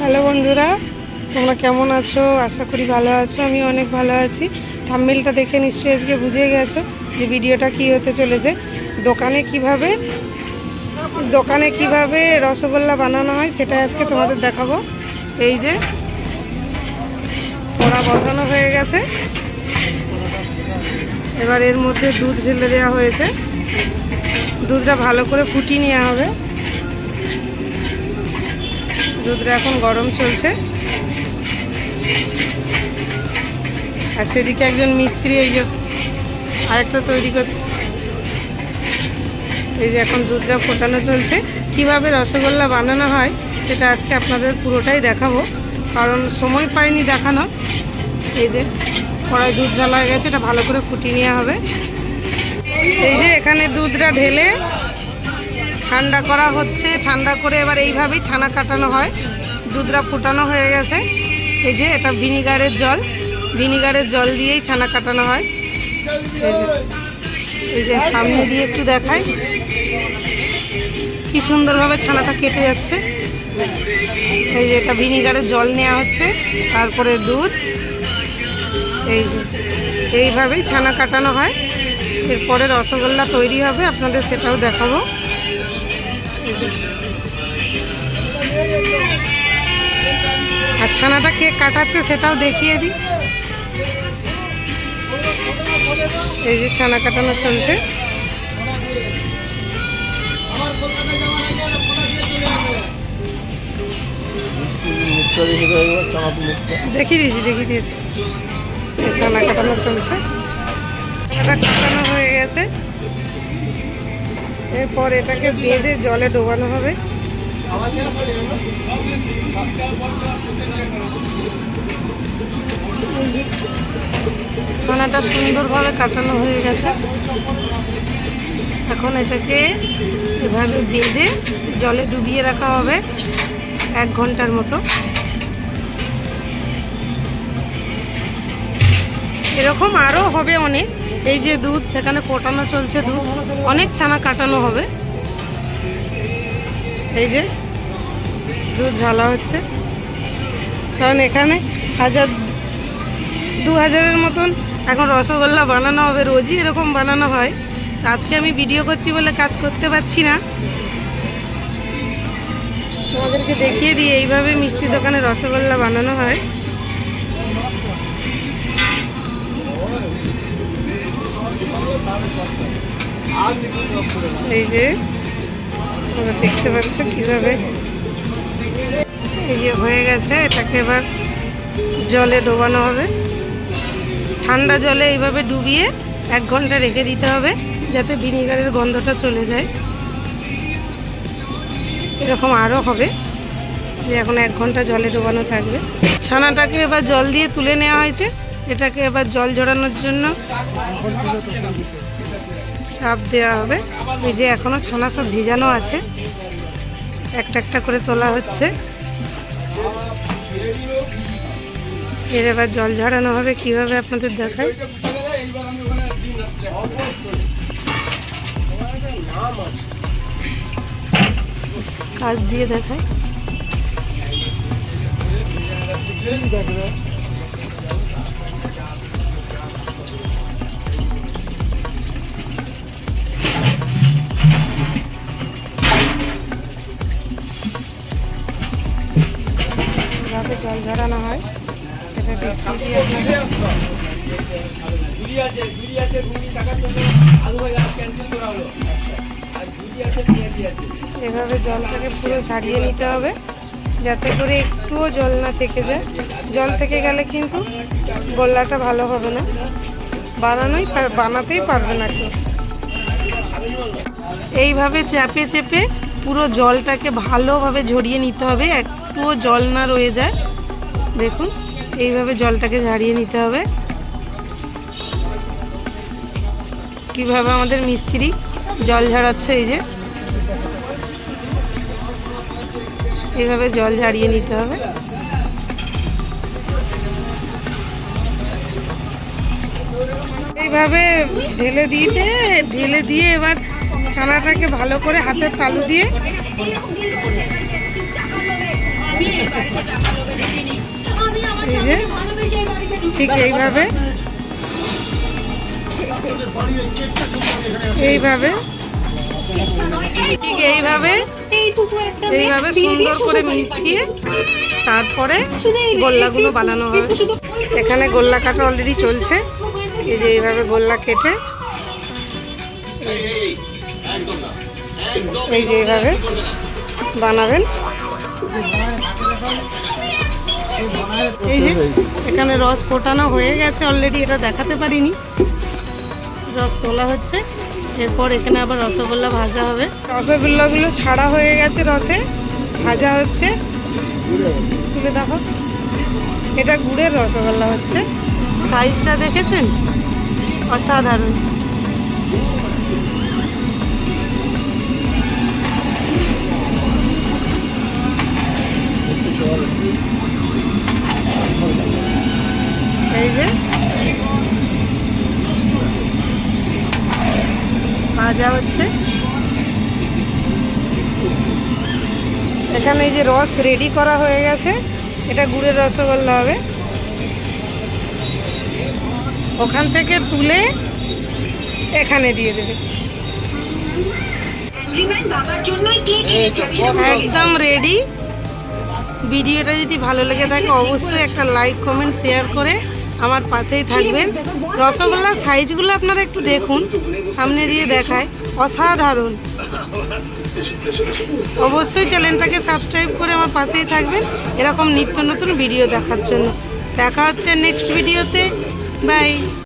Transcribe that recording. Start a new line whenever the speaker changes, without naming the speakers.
Hello বন্ধুরা, তোমরা কেমন আছো? আশা করি ভালো আছো আমি অনেক ভালো আছি। থাম্বেলটা দেখে নিশ্চয়ই আজকে বুঝে গেছো যে ভিডিওটা কি হতে চলেছে। দোকানে কীভাবে দোকানে কীভাবে রসগোল্লা বানানো হয় সেটা আজকে তোমাদের দেখাবো। এই যে ওরা বসানো হয়ে গেছে। এবার এর মধ্যে দুধ ঢেলে দেওয়া হয়েছে। দুধটা ভালো করে ফুটিয়ে নেওয়া হবে। দুধটা এখন গরম চলছে। আর সেদিকে একজন মিস্ত্রি এই যে আরেকটা তৈরি করছে। এই যে এখন দুধটা ফোটানো চলছে। কীভাবে রসগোল্লা বানানো হয় সেটা আজকে আপনাদের পুরোটাই দেখাবো। কারণ সময় পাইনি দেখানো। এই যে কড়াই দুধ জ্বালা গেছে, এটা ভালো করে ফুটিয়ে নেওয়া হবে। এই যে এখানে দুধটা ঢেলে ঠান্ডা করা হচ্ছে, ঠান্ডা করে এবার এইভাবেই ছানা কাটানো হয়। দুধটা ফুটানো হয়ে গেছে। এই যে এটা ভিনিগারের জল। ভিনিগারের জল দিয়েই ছানা কাটানো হয়। এই যে সামনে দিয়ে একটু দেখাই। কি সুন্দরভাবে ছানাটা কেটে যাচ্ছে। এই যে এটা ভিনিগারের জল নেওয়া হচ্ছে, তারপরে দুধ। এই যে, এইভাবেই ছানা কাটানো হয়। এরপরে রসগোল্লা তৈরি হবে, আপনাদের সেটাও দেখাবো। আর ছানাটা কে কাটাচ্ছে সেটাও দেখিয়ে দিই। এই যে ছানা কাটানো চলছে। দেখিয়ে দিয়েছি দেখিয়ে দিয়েছি। ছানা কাটানো চলছে। ছানাটা কাটানো হয়ে গেছে। এরপর এটাকে বেঁধে জলে ডোবানো হবে। ছানাটা সুন্দরভাবে কাটানো হয়ে গেছে। এখন এটাকে এভাবে বেঁধে জলে ডুবিয়ে রাখা হবে এক ঘণ্টার মতো। এরকম আরও হবে অনেক। এই যে দুধ, সেখানে ফোটানো চলছে দুধ। অনেক ছানা কাটানো হবে। এই যে দুধ ঝালা হচ্ছে। কারণ এখানে হাজার দু হাজারের মতন এখন রসগোল্লা বানানো হবে, রোজই এরকম বানানো হয়। আজকে আমি ভিডিও করছি বলে কাজ করতে পারছি না। তোমাদেরকে দেখিয়ে দিই, এইভাবে মিষ্টি দোকানে রসগোল্লা বানানো হয়। এই যে, তোমরা দেখতে পাচ্ছ কীভাবে এই যে হয়ে গেছে, এটাকে এবার জলে ডোবানো হবে। ঠান্ডা জলে এইভাবে ডুবিয়ে এক ঘণ্টা রেখে দিতে হবে, যাতে ভিনিগারের গন্ধটা চলে যায়। এরকম আরও হবে যে এখন এক ঘণ্টা জলে ডোবানো থাকবে। ছানাটাকে এবার জল দিয়ে তুলে নেওয়া হয়েছে। এটাকে এবার জল ঝরানোর জন্য সাপ দেওয়া হবে। এই যে এখনও ছানা সব ভিজানো আছে। একটা একটা করে তোলা হচ্ছে। এর এবার জল ঝরানো হবে কীভাবে আপনাদের দেখায় কাজ দিয়ে দেখাই।
আর ঝুড়ি আছে পেঁয়াজি আছে
এভাবে জলটাকে পুরো ছাড়িয়ে নিতে হবে, যাতে করে একটুও জল না থেকে যায়। জল থেকে গেলে কিন্তু গোল্লাটা ভালো হবে না। বানানোই বানাতেই পারবে না কেউ। এইভাবে চেপে চেপে পুরো জলটাকে ভালোভাবে ঝরিয়ে নিতে হবে, একটুও জল না রয়ে যায়। দেখুন, এইভাবে জলটাকে ঝাড়িয়ে নিতে হবে। কীভাবে আমাদের মিস্ত্রি জল ঝাড়াচ্ছে এই যে। এইভাবে জল ঝাড়িয়ে নিতে হবে। এইভাবে ঢেলে দিয়ে ঢেলে দিয়ে এবার ছানাটাকে ভালো করে হাতের তালু দিয়ে এই যে, ঠিক এইভাবে। এইভাবে। ঠিক এইভাবে এইভাবে সুন্দর করে মিশিয়ে তারপরে গোল্লাগুলো বানানো হবে এখানে গোল্লা কাটা অলরেডি চলছে। এই যে এইভাবে গোল্লা কেটে। এই যে এইভাবে বানাবেন। এই যে, এখানে রস ফোটানো হয়ে গেছে অলরেডি এটা দেখাতে পারিনি। রস তোলা হচ্ছে, এরপর এখানে আবার রসগোল্লা ভাজা হবে। রসগোল্লাগুলো ছাড়া হয়ে গেছে রসে, ভাজা হচ্ছে। তুলে দেখো, এটা গুড়ের রসগোল্লা হচ্ছে। সাইজটা দেখেছেন? অসাধারণ। ভাজা হচ্ছে। এখানে এই যে রস রেডি করা হয়ে গেছে এটা গুড়ের রসগোল্লা হবে। ওখান থেকে তুলে এখানে দিয়ে দেবে। একদম রেডি ভিডিওটা যদি ভালো লেগে থাকে অবশ্যই একটা লাইক কমেন্ট শেয়ার করে আমার পাশেই থাকবেন। রসগোল্লার সাইজগুলো আপনারা একটু দেখুন, সামনে দিয়ে দেখায়। অসাধারণ। অবশ্যই চ্যানেলটাকে সাবস্ক্রাইব করে আমার পাশেই থাকবেন। এরকম নিত্য নতুন ভিডিও দেখার জন্য। দেখা হচ্ছে নেক্সট ভিডিওতে। বাই।